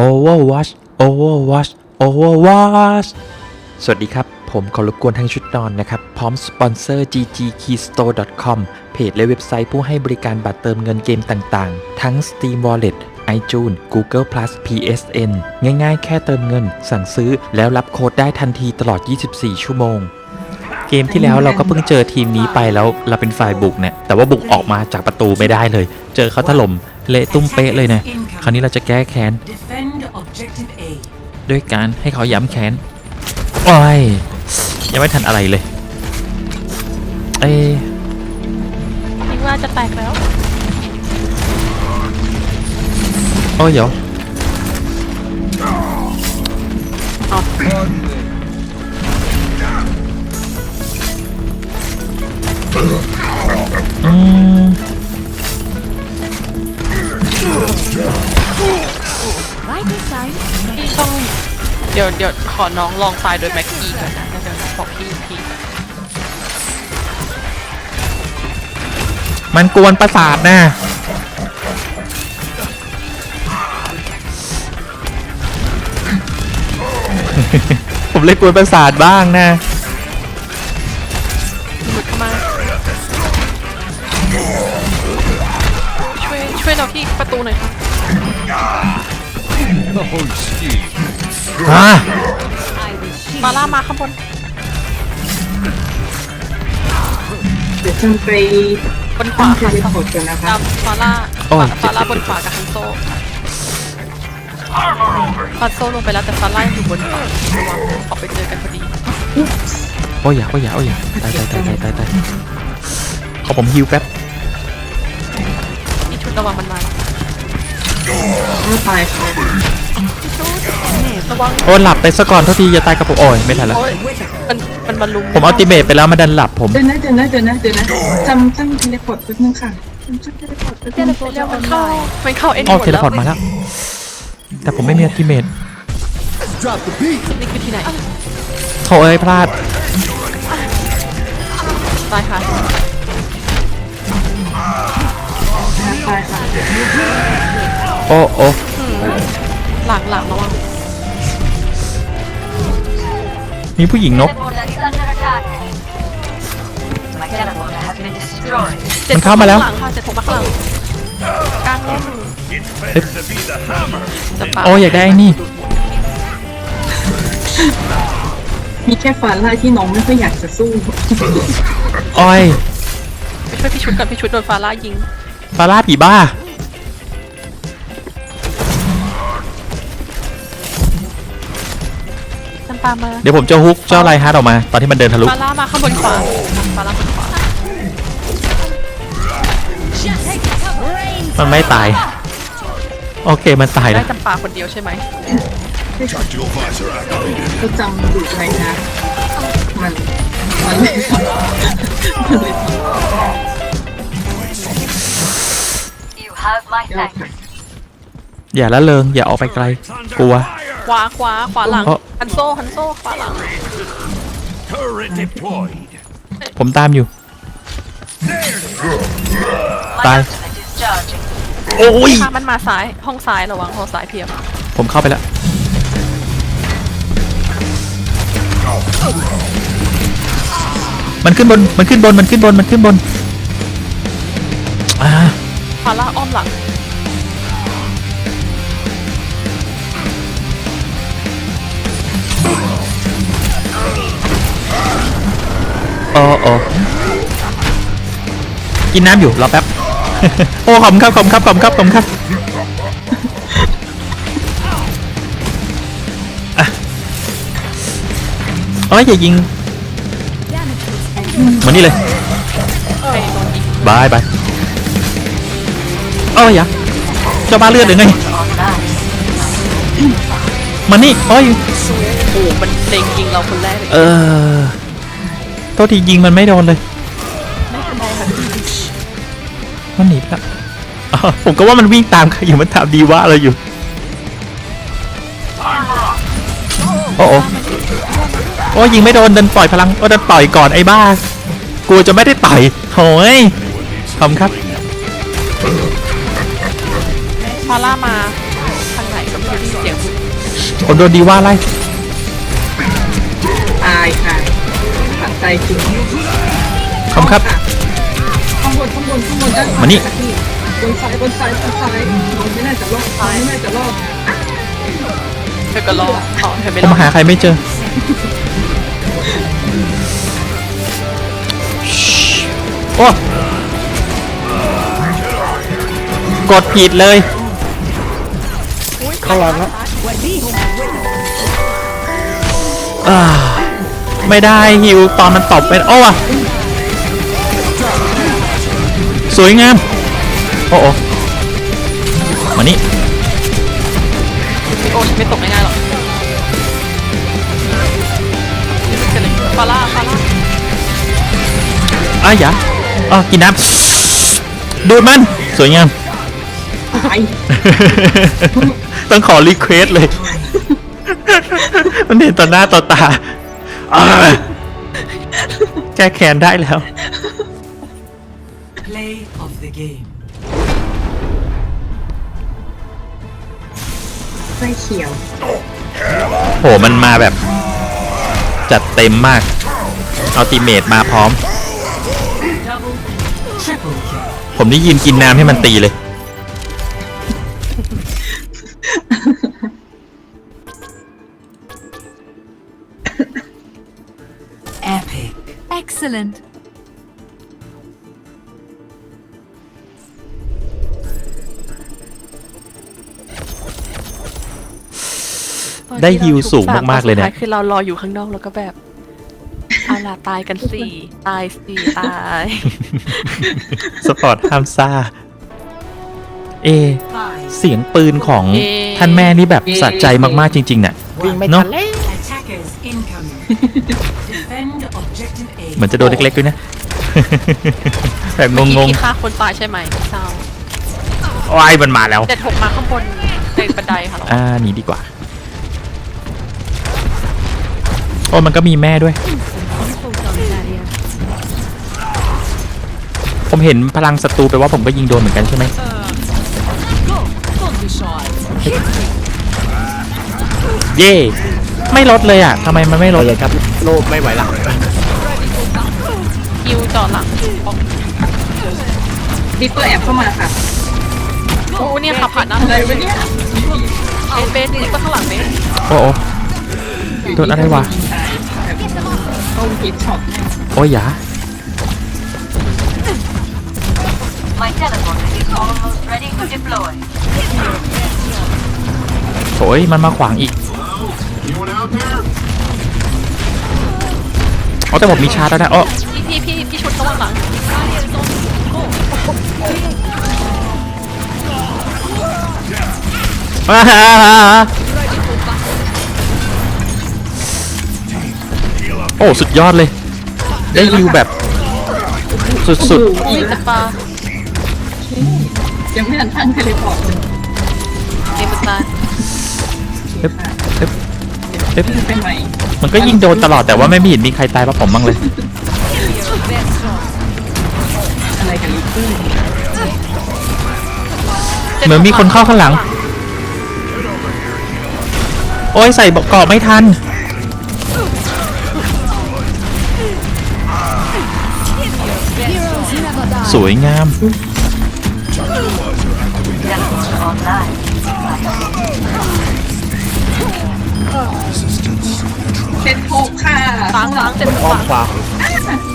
Overwatch Overwatch Overwatch สวัสดีครับ ผมขอรบกวนทั้งชุดนอนนะครับ พร้อมสปอนเซอร์ ggkeystore.com เพจและเว็บไซต์ผู้ให้บริการบัตรเติมเงินเกมต่างๆ ทั้ง Steam Wallet iTunes Google Plus PSN ง่ายๆ แค่เติมเงิน สั่งซื้อแล้วรับโค้ดได้ทันทีตลอด 24 ชั่วโมง เกมที่แล้วเราก็เพิ่งเจอทีมนี้ไปแล้วเราเป็นฝ่ายบุกเนี่ยแต่ว่าบุกออกมาจากประตูไม่ได้เลย เจอเขาถล่ม เละตุ้มเป๊ะเลยนะคราวนี้เราจะแก้แค้น Defend objective A. ด้วยการให้เขาย้ำแค้นโอ้ยยังไม่ทันอะไรเลย เอ้ยคิดว่าจะแตกแล้ว โอ้ยเดี๋ยว อน้องลองตายโดยแม็กกี้ก่อนนะแล้วเดี๋ยวบอกพี่อีกทีมันกวนประสาทนะผมเลยกวนประสาทบ้างนะหลุดเข้ามา ช่วย ช่วยเราที่ประตูหน่อยค่ะฮะ มาล่ามาข้างบนเดี๋ยวฉันไปบนขวาตั้งเทค่ะเลพอร์ตกันนะคะตามฟาร่าโอ้ยฟาร่าบนขวากับฮันโซฮันโซลงไปแล้วแต่ฟาร่ายังอยู่บนขวาระวังออกไปเจอกันพอดีโอ้ยอย่าโอ้ยอย่าโอ้ยอย่าตายตายตายตายตายตายขอผมฮิวแป๊บพี่ชุดระวังมันมาถ้าตายค่ะพี่ชุด ระวังโอ้หลับไปซะก่อนเท่าทีอย่าตายกับผมโอ้ยไม่ทันแล้วโอ้ยมันมันมาลุมผมอัลติเมทไปแล้วมาดันหลับผมเดี๋ยวนะเดี๋ยวนะเดี๋ยวนะเดี๋ยวนะจำตั้งเทเลพอร์ตแป๊บนึงค่ะจำตั้งเทเลพอร์ตแป๊บนึงเดี๋ยวมันเข้ามันเข้าเอ็นโอเคเทเลพอร์ตมาแล้ว แต่ผมไม่มีอัลติเมทนี่คือที่ไหนโถเอ้ยพลาดตายค่ะตายค่ะโอ้โอ้หลังหลังระวัง มีผู้หญิงนก มันเข้ามาแล้วหลังค่ะเจ็ดผมมาข้างหลังกลางล่มเฮ้ยจะปาโอ้ยอยากได้ไอ้นี่ มีแค่ฟาร่าที่น้องไม่ค่อยอยากจะสู้โอ้ยไปช่วยพี่ชุดก่อนพี่ชุดโดนฟาร่ายิง ฟาร่าผีบ้า จำปามาเดี๋ยวผมจะฮุกเจ้าไรฮาร์ดออกมา ตอนที่มันเดินทะลุฟาร่ามาข้างบนขวาฟาร่าบนขวามันไม่ตาย โอเคมันตายได้แล้วจำปาคนเดียวใช่ไหมก็จำดูไรนะ มันมันเลยมันเลย You have my ยอด thanks. ค่ะอย่าละเริงอย่าออกไปไกล กลัวข วาขวาขวาหลังเอ้าฮันโซฮันโซขวาหลัง Turret deployed. ผมตามอยู่ My Bye. ultimate is charging. โอ้ย ถ้ามันมาซ้าย ห้องซ้ายระวังห้องซ้ายเพียบ ผมเข้าไปแล้ว มันขึ้นบน มันขึ้นบน มันขึ้นบน มันขึ้นบนอ่าฟาร่าอ้อมหลัง โอ้โอ้กินน้ำอยู่รอแป๊บ โอ้ขอบคุณครับขอบคุณครับขอบคุณครับขอบคุณครับอะเอ้ยอย่ายิงมานี่เลยไปโดนยิงบายบายเอ้ยอย่าเจ้าบ้าเลือดหรือไงมานี่โอ้ยโอ้มันเล็งยิงเราคนแรกเลยเออโทษทียิงมันไม่โดนเลย ไม่เป็นไรค่ะมันหนีไปแล้วอ๋อผมก็ว่ามันวิ่งตามใครอยู่มันตามดีว่าเราอยู่ โอ้โหโอ้ยิงไม่โดนเดินปล่อยพลังโอ้เดินปล่อยก่อนไอ้บ้า กูจะไม่ได้ต่อยโหยขอบคุณครับฟาร่ามาทางไหนก็ไม่ได้ยินเสียงผมโดนดีว่าไล่ ใจจริงขอบคุณครับ ข้างบนข้างบนข้างบนด้านขวามานี่ ค่ะพี่บนซ้ายบนซ้ายบนซ้ายบนไม่น่าจะรอดบนไม่น่าจะรอดเธอก็รอต่อเธอไม่ผมรอหาใครไม่เจอโอ้กดผิดเลย เข้าหลังแล้วอ่า ไม่ได้ฮิวตอนมันตบเป็นโอ้อะสวยงาม โอ้โอมานี่โอ้ฉันไม่ตกง่ายๆหรอกเดี๋ยวมันจะเลยฟาร่าฟาร่าอ้ายอย่าอ๋อกินน้ำดูดมัน สวยงามตายต้องขอรีเควสเลย มันเห็นต่อหน้าต่อตาอ่า แก้แค้นได้แล้ว Play of the game. ไส้เขียว โหมันมาแบบ จัดเต็มมากอัลติเมตมาพร้อม Triple kill. ผมได้ยินกินน้ำให้มันตีเลย Excellent. ได้ฮิวสูงมากๆเลยเนี่ยสุดท้คือเรารออยู่ข้างนอกแล้วก็แบบเอาล่ะตายกันสี่ตายสี่ตาย สปอร์ตห้ามซ่า เอ Five. เสียงปืนของเอ๊ะ ท่านแม่นี่แบบสะใจมากๆจริงๆเนี่ย One. เนาะ Attackers incoming. Defend objective A. เหมือนจะโดนเล็กๆด้วยนะ แบบงงที่ฆ่าคนตายใช่ไหมเศร้าๆว้ายมันมาแล้วเจ็ดหกมาข้างบนในบันไดค่ะเราอ่าหนีดีกว่า โอ้มันก็มีแม่ด้วย ผมเห็นพลังศัตรูไปลว่าผมก็ยิงโดนเหมือนกันใช่ไหม เย่ ไม่ลดเลยอะทำไมมันไม่ลด เลยครับ โลกไม่ไหวละ คิวเจอหลังออกดิปเปอร์แอบเข้ามาค่ะโอ้เนี่ยขับผ่านหน้าอะไรเลยวะเนี่ยเบสเบสนี่ก็ข้างหลังเบสโอ้โอ้โดนอะไรวะต้องฮิตช็อตแน่โอ้ยอย่า My teleporter is almost ready to deploy. โอ้ยมันมาขวางอีกเอาแต่ผมมีชาร์จแล้วนะโอ้ พี่พี่พี่พี่ชุดระวังหลังอ่าฮะโอ้ สุดยอดเลย ได้ฮิวแบบ สุดอุ้ยจะปลายังไม่ทันตั้งเทเลพอร์ตเลยเอมตายๆเอ๊บเอ๊บเอ๊บเป็นไหมมันก็ยิงโดนตลอดแต่ว่าไม่เห็นมีใครตายเพราะผมบ้างเลย อะไรกันลิปเปอร์เหมือนมีคนเข้าข้างหลัง โอ้ยใส่เกราะไม่ทัน สวยงาม Teleporter online. เซ็ตหกค่ะล้างล้างเจ็ดหกล้าง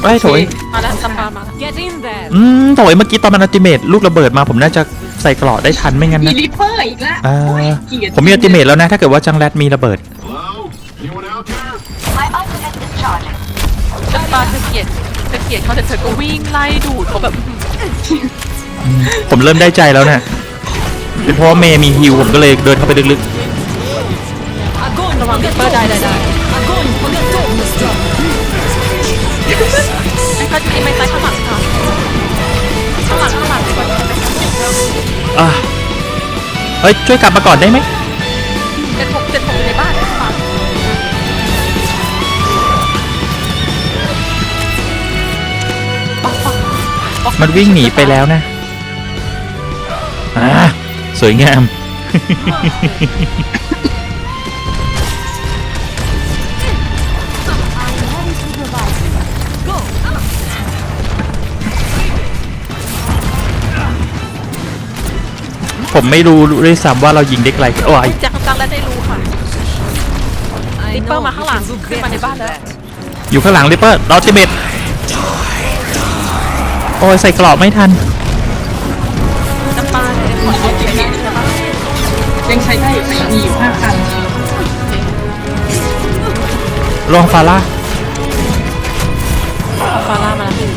เอ้ยโถยมาแล้วจะปลามาแล้ว Get in there. อืมโถยเมื่อกี้ตอนมันอัลติเมทลูกระเบิดมาผมน่าจะใส่เกราะได้ทันไม่งั้นมีนะลิปเปอร์อีกแล้วอ่าโอ้ยเกลียดผมมีอัลติเมทแล้วนะ ถ้าเกิดว่าจังแรดมีระเบิด My ultimate is charging. จะปลาเธอเกลียดเธอเกลียดเขาแต่เธอก็วิ่งไล่ดูดเขาแบบผมเริ่มได้ใจแล้วนะเป็นเพราะว่าเมย์มีฮิวผมก็เลยเดินเข้าไปลึกระวังลิปเปอร์ได้ได้ได้ไอ้ เขาจะมีไม้ตายข้างหลังค่ะข้างหลังข้างหลังไปก่อะเฮ้ยช่วยกลับมาก่อนได้ไหมเจ็ดหกเจ็ดหกอยู่ในบ้านค่ะมันวิ่งหนีไปแล้วนะอ่าสวยงาม ผมไม่รู้ด้วยซ้ำว่าเรายิงได้ไกลโอ้ยจังจังและได้รู้ค่ะลิปเปอร์มาข้างหลังขึ้นมาในบ้านแล้วอยู่ข้างหลังริปเปอร์เราติเมตโอ้ยใส่กรอบไม่ทันน้ำปลาเลยหมดเลยใช่ไหมยังใช้ได้อยู่ค่ะยังมีอยู่ห้าคันลองฟาร่าเอาฟาร่ามาแล้ว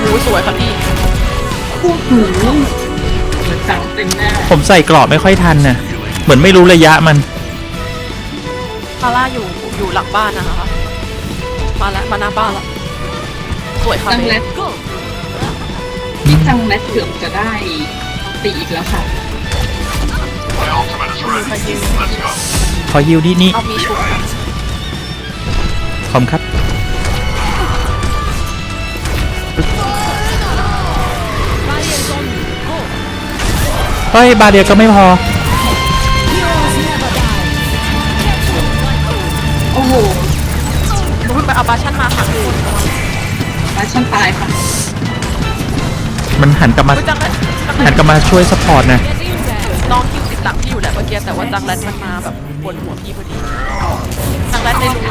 โอ้สวยค่ะพี่ คู่หูเหมือนสั่งเต็มหน้าผมใส่กรอบไม่ค่อยทันน่ะ เหมือนไม่รู้ระยะมันฟาร่าอยู่อยู่หลังบ้านนะคะ มาแล้วมาหน้าบ้านแล้วสวยค่ะจังเบแรสดนี่จังแรดเกือบจะได้ตีอีกแล้วค่ะ My ultimate is ready. Let's go. ขอฮิวที่นี่เอามีชุบขอบคุณครับ เฮ้ย บาเดียวก็ไม่พอ โอ้โหหนูเพิ่งไปเอาบาชั่นมาค่ะคุณมาช่างตายค่ะมันหันกลับมาอุ๊ยจังแรดจังแรหันดกลับมาช่วยสปอร์ตนะ น้องคิวติดหลังพี่อยู่แหละเมื่อกี้แต่ว่าจังแรดมันมาแบบบนหัวพี่พอดีจังแรดได้รู้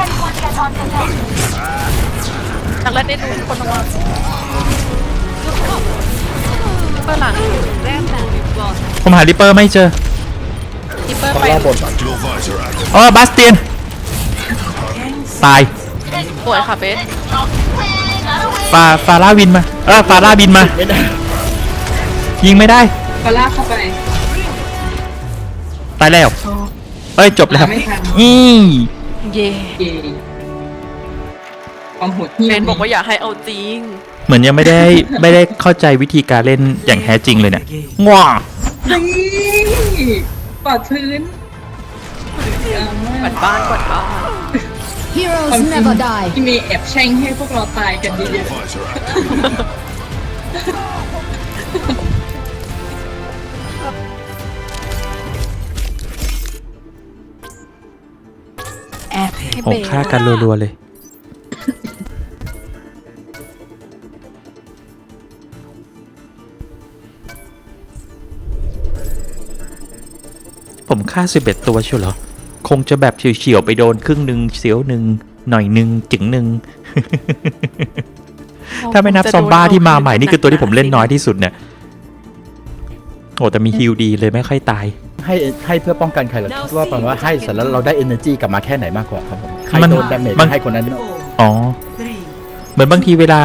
Everyone get on the left. จังแรดได้รู้ทุกคนระวัง เปอร์หลังผมหาริปเปอร์ไม่เจอทิปเปอร์ไป Dual visor active. อ๋อบาสเตียน ตายสวยค่ะเบสฟาฟาร่าวินมาเออฟาร่าบินมา ยิงไม่ได้ฟาร่าเข้าไปตายแล้วเอ้ยจบแล้วไม่ทันอีเย่เย่ความโหดเหี้เบยมนบอกว่าอยากให้เอาจริง เหมือนยังไม่ได้ไม่ได้เข้าใจวิธีการเล่นอย่างแท้จริงเลยเนี่ยง้อนี่ปอดพื้นกวาดบ้านกวาดบ้าน Heroes never die ที่มีแอบแช่งให้พวกเราตายกันเย Dual อะ visor active. Epic. ให้โอ้เบสฆ่ากันรัวๆเลย ผมฆ่าสิบเอ็ดตัวเชียวเหรอ คงจะแบบเฉียวๆไปโดนครึ่งหนึ่งเสียวหนึ่งหน่อยหนึ่งจึงหนึ่งถ้าไม่นับซอมบ้าที่มาใหม่นี่คือตัวที่ผมเล่นน้อยที่สุดเนี่ยโอ้แต่มีฮิลดีเลยไม่ค่อยตาย ให้ให้เพื่อป้องกันใครเหรอคิดว่าแปลว่าให้เสร็จแล้วเราได้ energy กลับมาแค่ไหนมากกว่าครับผมใครมันโดน damage มันให้คนนั้น Four, อ๋อ three, เหมือนบางทีเวลา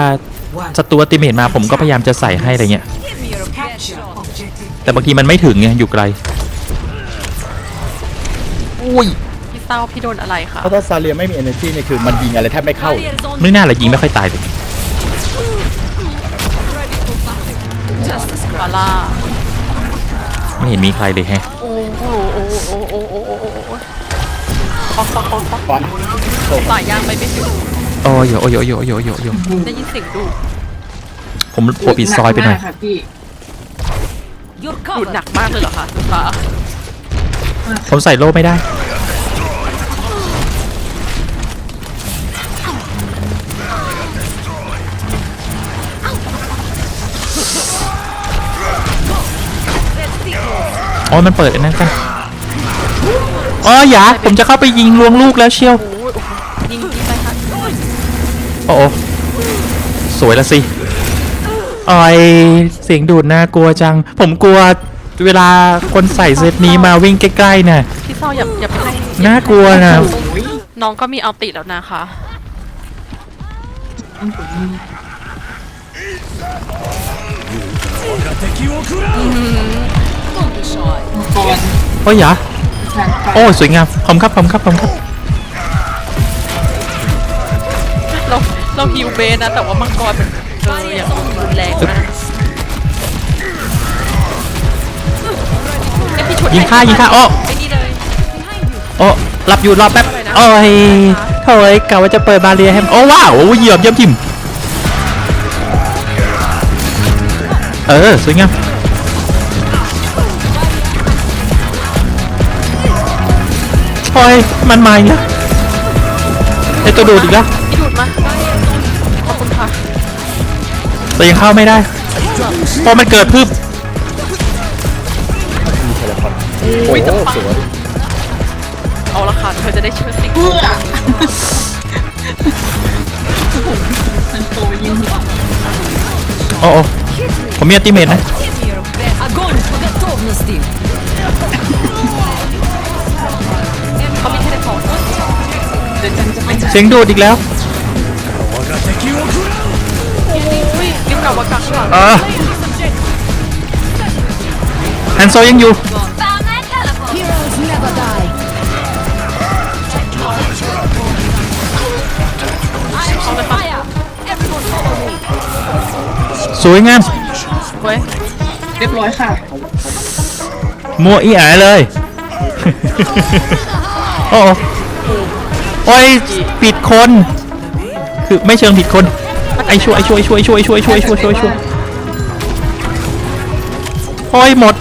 one. ศัตรูอัลติเมตมาผมก็พยายามจะใส่ให้อะไรเงี้ย Capture objective. แต่บางทีมันไม่ถึงไงอยู่ไกล อุ้ยพี่เศร้าพี่โดนอะไรคะเพราะถ้าซาเลียไม่มี energy เนี่ยคือมันยิงอะไรแทบไม่เข้าเลยไม่น่าละยิงไม่ค่อยตายเลยฟาร่าไม่เห็นมีใครเลยแฮะโอ้โหโอ้โหโอ้โหโอ้โหโอ้โหโอ้โหป๊อกป๊อกป๊อกป๊อกปอนสายยางไปไม่ถึงโอ้ยโอ้ยโอ้ยโอ้ยโอ้ยโอ้ยโอ้ยได้ยินเสียงดูผมหัวปิดซอยไปหน่อยกมากค่ะพี่ดูดหนักมากเลยเหรอคะคุณฟ้าผมใส่โล่ไม่ได้ อ๋อมันเปิดอันนั้นกันอ๋ออย่าผมจะเข้าไปยิงลวงลูกแล้วเชียวโอ้ยโอ้โหยิงยิงไปค่ะโอ้โหสวยละสิออยเสียงดูดน่ากลัวจัง ผมกลัวเวลาคนใส่เซตนี้มาวิ่งใกล้ๆน่ะพี่เศร้าอย่าอย่าไปให้น่ากลัวนะน้องก็มีเอาติดแล้วนะคะ ก่อนโอ้ยอย่าทางไปโอ้สวยงามขอบคุณครับขอบคุณครับขอบคุณครับเราเราฮิวเบสนะแต่ว่ามังกรมันเอออย่างรุนแรงมากเอ้ยพี่ชนยิงฆ่ายิงฆ่าโอ้ไอ้นี่เลยโอ้รับอยู่รอแป๊บโอ้ยโถ่ยกะว่าจะเปิดบาเรียให้โอ้ว้าวเหยียบเยี่ยมทิมเออสวยงาม อ้ยมันมาอีกแล้วไอตัวดูดอีกแล้วพี่ดูดมาขอบคุณค่ะแต่ยังเข้าไม่ได้เพราะมันเกิดพึบโอ้โหสวยเอาละค่ะเธอจะได้เชื่อสิ่งเพื่อมันโตยิงหัวโอ้โอ้ผมมีอัลติเมทนะ เสียงดูดอีกแล้วอุ้ยยิ้มกับวากาข้างหลังเออฮันโซยังอยู่ Found that teleport. สวยงามเว้ยเรียบร้อยค่ะ มัวอีแอเลย โอ้โอ้ โอ้ยผิดคน คือไม่เชิงผิดคน ไอช่วยไอช่วยช่วยช่วยช่วยช่วยช่วยช่วยช่วยโอ้ยหมด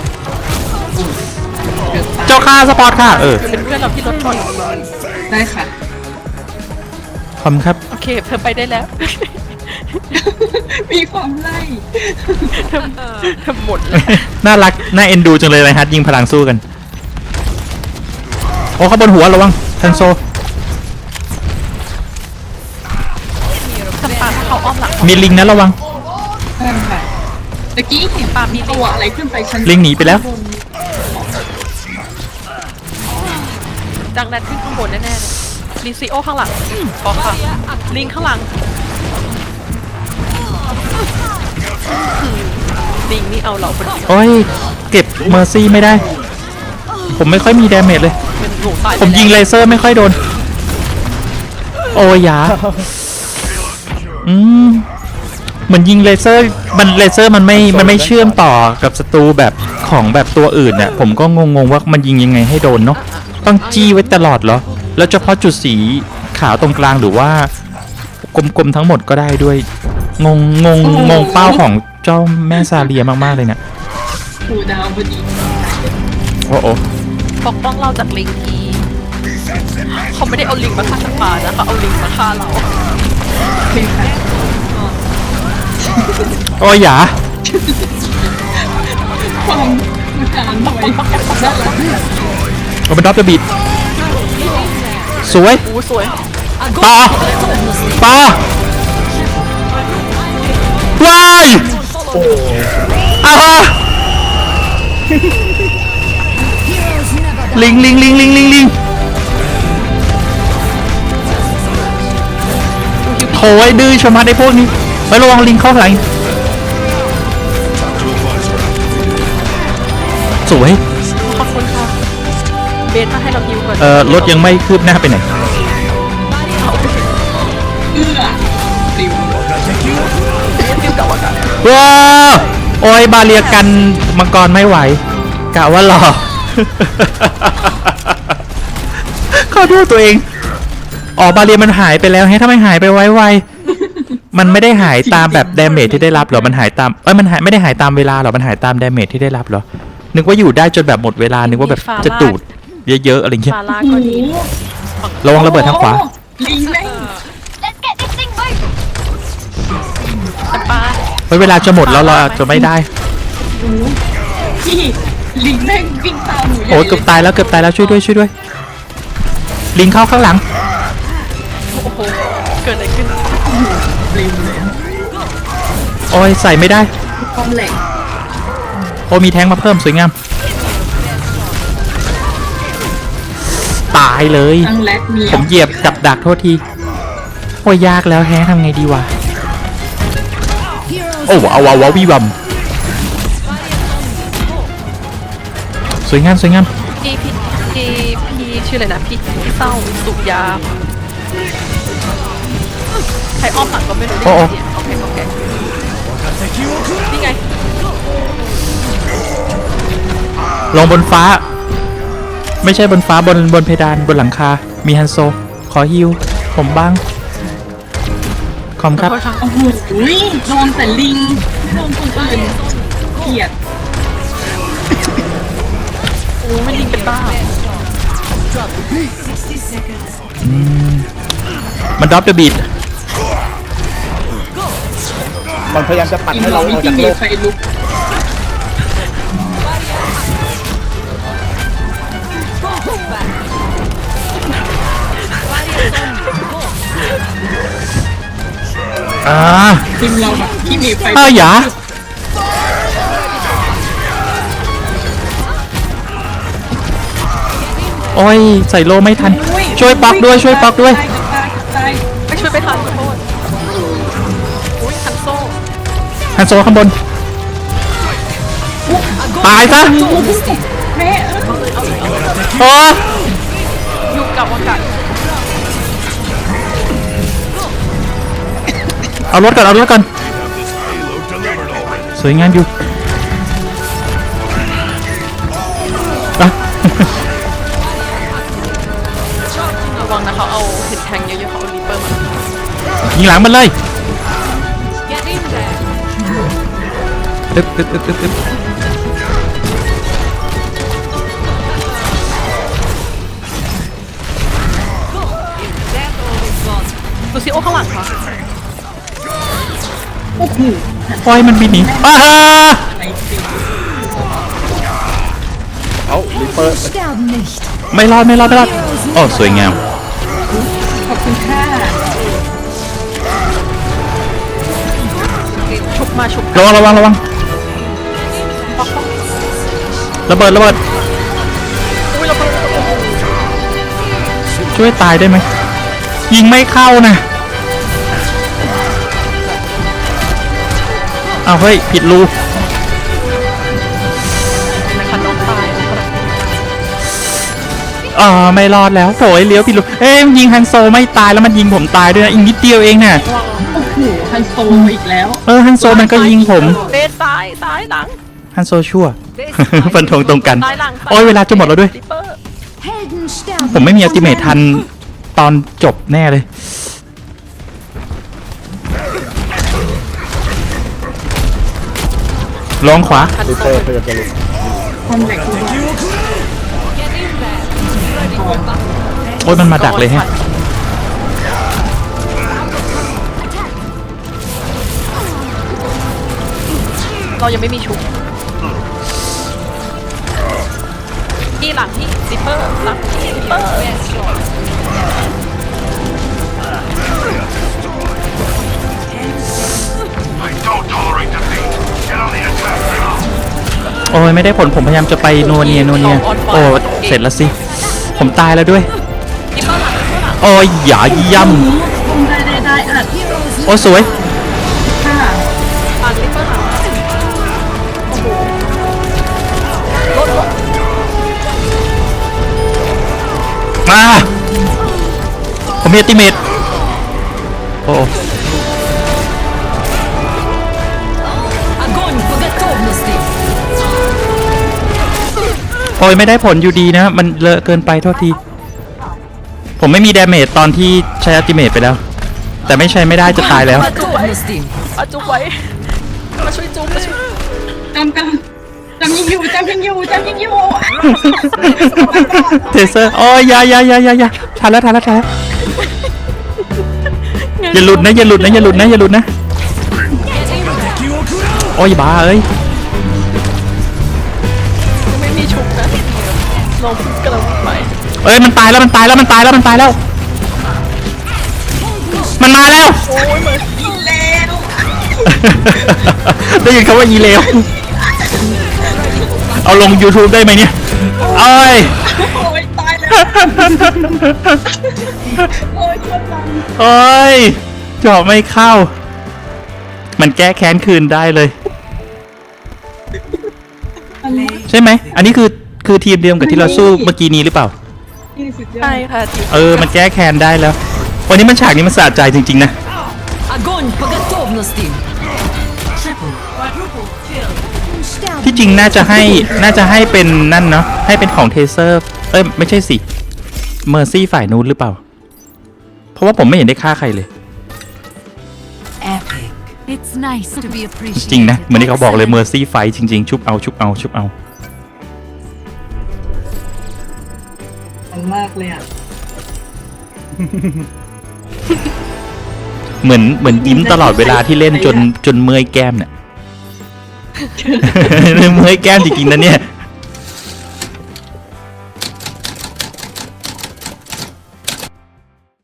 เจ้าค่าสปอร์ตค่ะ เออเป็นเพื่อนเราที่รถก่อนได้ค่ะขอบคุณครับ โอเคเธอไปได้แล้ว มีความไล่เธอเธอหมดเลยน่ารัก น่าเอ็นดูจังเลยนะฮัทยิงพลังสู้กัน โอ้เขาบนหัวระวังทันโซ มหลังมีลิงนะระวัง นั่นค่ะตะกี้เห็นปามีตัวอะไรขึ้นไปชั้นลิงหนีไปแล้วดังนั้นขึ้นข้างบนแน่ๆเลยลิซิโอข้างหลังขอค่ะ ลิงข้างหลัง ลิงนี่เอาเราเป็นโอ้ย เก็บเมอร์ซี่ไม่ได้ ผมไม่ค่อยมีดาเมจเลย เป็นหนูตายไปผมยิงแล้วเลเซอร์ไม่ค่อยโดน โอ้ยอยา อืมเหมือนยิงเลเซอร์มันเลเซอร์มันไม่มันไม่เชื่อมต่อกับศัตรูแบบของแบบตัวอื่นเนี่ยผมก็งงๆว่ามันยิงยังไงให้โดนเนาะต้องจี้ไว้ตลอดเหรอ แล้วเฉพาะจุดสีขาวตรงกลางหรือว่ากลมๆทั้งหมดก็ได้ด้วย งงงงงงเป้าของเจ้าแม่ซาเลียมากๆเลยเนี่ยคูดาวพอดีโอ้โอปกป้องเราจากลิงที่เขาไม่ได้เอาลิงมาฆ่าสัตว์ป่านะเขาเอาลิงมาฆ่าเรา โอเคค่ะโอ้ยอย่าความมาการหน่อยน่ารักเราเป็นด็อปเดอะบีดสวยอู้สวยต่อต่อว้ายอ้าวลิงลิงลิงลิงลิงลิง โถ่ไอ้ดื้อชะมัดไอ้พวกนี้ไประวังลิงเข้าหลังสวยขอบคุณค่ะ เบสมาให้เราฮิวก่อนเอ่อรถยังไม่คืบหน้าไปไหนเอื้อปลิวฮิวกับวากาว้าวโอ้ยบาเรียกันมังกรไม่ไหวกะว่าหล่อขอโทษตัวเอง อ๋อบาเรียมันหายไปแล้วให้ทำไมหายไปไวไวๆมันไม่ได้หายตามแบบดาเมจที่ได้รับเหรอมันหายตามเอ้ยมันหายไม่ได้หายตามเวลาเหรอมันหายตามดาเมจที่ได้รับเหรอนึกว่าอยู่ได้จนแบบหมดเวลานึกว่าแบบจะดูดเยอะๆอะไรเงี้ยฟาร่าก็ดีระวังระเบิดทางขวาโอ้ลิงเล่ง Let's get this thing moving. สัตว์ป่าเฮ้ยเวลาจะหมดแล้วเราอาจจะไม่ได้ พี่ลิงเล่งวิ่งตามหนูใหญ่โอ้ยเกือบตายแล้วเกือบตายแล้วช่วยด้วยช่วยด้วย ลิงเข้าข้างหลังโอ้โหเกิดอะไรขึ้นปลิวเลยโอ้ยใส่ไม่ได้ความแหลกโอ้มีแท้งมาเพิ่มสวยงาม ตายเลย ทั้งแลกมีผมเหยียบกับดักโทษที โอ้ยยากแล้วแฮะทำไงดีวะ โอ้ว้าวว้าวว้าววิวัมสวยงามสวยงามพี่พี่พี่พี่ชื่ออะไรนะพี่พี่เศร้าสุกยา ใครอ้อมหลังก็ไม่รู้โอ้โอ้เนี่ยโอเคโอเคนี่ไงลงบนฟ้า ไม่ใช่บนฟ้าบนบนเพดานบนหลังคา มีฮันโซ ขอฮิว ผมบ้าง ขอบคุณครับขอโทษค่ะโอ้โหโดนแต่ลิงโดนคนอื่นเกลียดโอ้ไม่ยิงเป็นบ้า60 seconds. มันดรอปเดอะบีด มันพยายามจะปัดทีมให้เราเราอมีอกที่จากมีโลกไฟลุกอ่าทีมเราแบบที่มีไฟอ้าวอย่าโอ้ย ใส่โลไม่ทัน ช่วยปักด้วยช่วยปักด้วยตายตายตายไม่ช่วยไปทัน ฮันโซข้างบน ตายซะแม่โอ้อยู่กับอากาศเอารถก่อนเอารถก่อนสวยงามอยู่อะระวังนะเขาเอาเห็ดแทงเยอะๆเขาเอาลิปเปอร์มายิงหลังมันเลย ตึ๊บตึ๊บตึ๊บตึ๊บตึ๊บดูซิโอข้างหลังค่ะปล่อยมันบินหนีอ้าฮะเอาลิเปอร์ไม่รอดไม่รอดไม่รอดโอ้สวยงาม ขอบคุณค่ะชุบมาชุบระวังระวังระวัง ระเบิดระเบิดอุ้ยเราเพิ่งช่วยตายได้ไหมยิงไม่เข้านะเอาวเฮ้ยผิดรูนะคะน้องตายอ๋อไม่รอดแล้วโถยเลี้ยวผิดรูเอ้ยยิงฮันโซไม่ตายแล้วมันยิงผมตายด้วยนะอีกนิดเดียวเองน่ะโอ้โหฮันโซอีกแล้ว เออฮันโซมันก็ยิงผมเดนซ้ายซ้ายหลัง ฮันโซชั่วฟันธงตรงกันซ้ายหลังโอ้ยเวลาจะหมดแล้วด้วยลิปเปอร์ Helden sterben. ผมไม่มีอัลติเมททันตอนจบแน่เลย ลองขวาลิปเปอร์พยายามจะหลุดความแหลกคือโอ้ยมันมาดักเลยฮะเรายังไม่มีชุบ หลังที่ลิปเปอร์หลังที่ลิปเปอร์ I don't tolerate defeat. Get on the attack now. โอ้ยไม่ได้ผลผมพยายามจะไปนัวเนียนัวเนียโอ้เสร็จแล้วสิ ผมตายแล้วด้วยลิปเปอร์หลังลิปเปอร์หลังโอ้ยอย่าย่ได้ได้ได้อัดำโอ้สวย มา ผมมีติเมตโอ้โอ้ยไม่ได้ผลอยู่ดีนะ มันเลอะเกินไปโทษที ผมไม่มีดาเมจตอนที่ใช้อัติเมตไปแล้ว แต่ไม่ใช้ไม่ได้จะตายแล้วเอาจุ๊บไว้มาช่วยจุ๊บมาช่วยจำจำจำยิงอยู่จำยิงอยู่จำยิงอยู่ เทเซอร์โอ้ยอยาอยาอยาอยาอยาทันแล้วทันแล้วทันแล้วอย่าหลุดนะอย่าหลุดนะอย่าหลุดนะอย่าหลุดนะโอ้ยบ้าเอ้ยไม่มีชุบนะลงกระโดดไปเอ้ยมันตายแล้วมันตายแล้วมันตายแล้วมันตายแล้ว มันมาแล้ว โอ้ยเหมือนได้ยินคำว่าอีเลวเอาลง YouTube ได้ไหมเนี่ย เอ้ย โอ้ยตายแล้วโอ้ยคนดัง โอ้ยเจาะไม่เข้า มันแก้แค้นคืนได้เลย ใช่ไหม อันนี้คือคือทีมเดียวกับที่เราสู้เมื่อกี้นี้หรือเปล่า นี่สุดยอ ใช่ ด ค่ะจิ เออ มันแก้แค้นได้แล้ว วันนี้มันฉากนี้มันสะใจจริง ๆ นะ Огонь по готовности. ที่จริงน่าจะให้น่าจะให้เป็นนั่นเนาะให้เป็นของเทเซอร์เอ้ยไม่ใช่สิเมอร์ซี่ฝ่ายนู้นหรือเปล่า เพราะว่าผมไม่เห็นได้ฆ่าใครเลย Epic. It's nice to be จ appreciated. ริงนะเหมือนที่เขาบอกเลยเมอร์ซี่ไฟจริง ๆ ชุบเอาชุบเอาชุบเอา มันมากเลยอะเหมือนเหมือนยิ้มตลอดเวลาที่เล่นจนจนเมื่อยแก้มเนี่ย เมื่อยแก้มจริงๆนะเนี่ย